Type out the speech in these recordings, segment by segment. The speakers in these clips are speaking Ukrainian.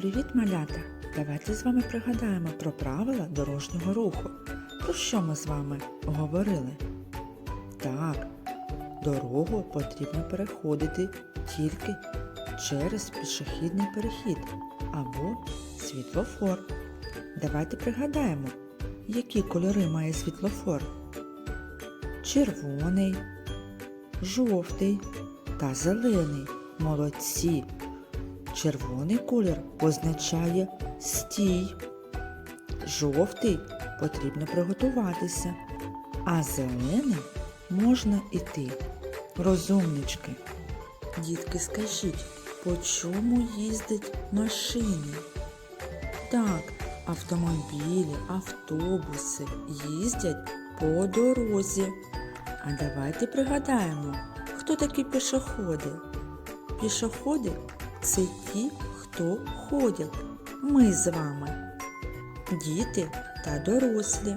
Привіт, малята! Давайте з вами пригадаємо про правила дорожнього руху. Про що ми з вами говорили? Так, дорогу потрібно переходити тільки через пішохідний перехід або світлофор. Давайте пригадаємо, які кольори має світлофор. Червоний, жовтий та зелений. Молодці. Червоний колір означає стій. Жовтий потрібно приготуватися, а зелений можна іти. Розумнички. Дітки, скажіть, по чому їздять машини? Так, автомобілі, автобуси їздять по дорозі. А давайте пригадаємо, хто такі пішоходи? Пішоходи це ті, хто ходять. Ми з вами, діти та дорослі.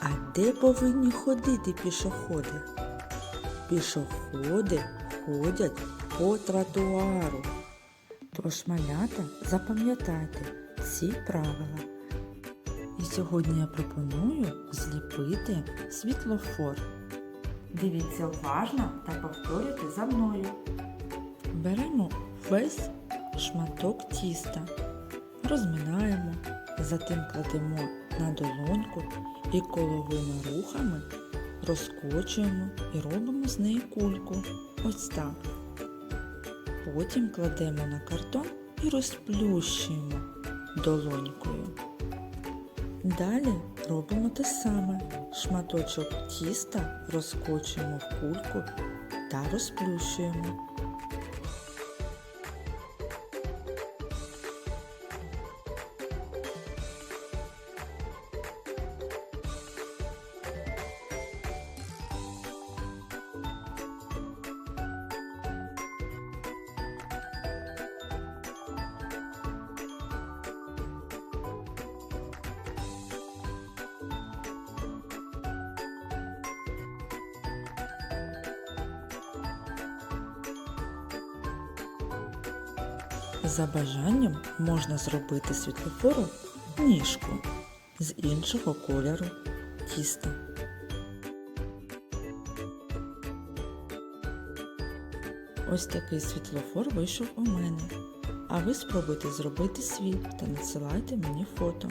А де повинні ходити пішоходи? Пішоходи ходять по тротуару. Тож, малята, запам'ятайте ці правила. І сьогодні я пропоную зліпити світлофор. Дивіться уважно та повторюйте за мною. Беремо весь шматок тіста, розминаємо, затим кладемо на долоньку і коловими рухами розкочуємо і робимо з неї кульку. Ось так. Потім кладемо на картон і розплющуємо долонькою. Далі робимо те саме. Шматочок тіста розкочуємо в кульку та розплющуємо. За бажанням можна зробити світлофору ніжку з іншого кольору тіста. Ось такий світлофор вийшов у мене. А ви спробуйте зробити свій та надсилайте мені фото.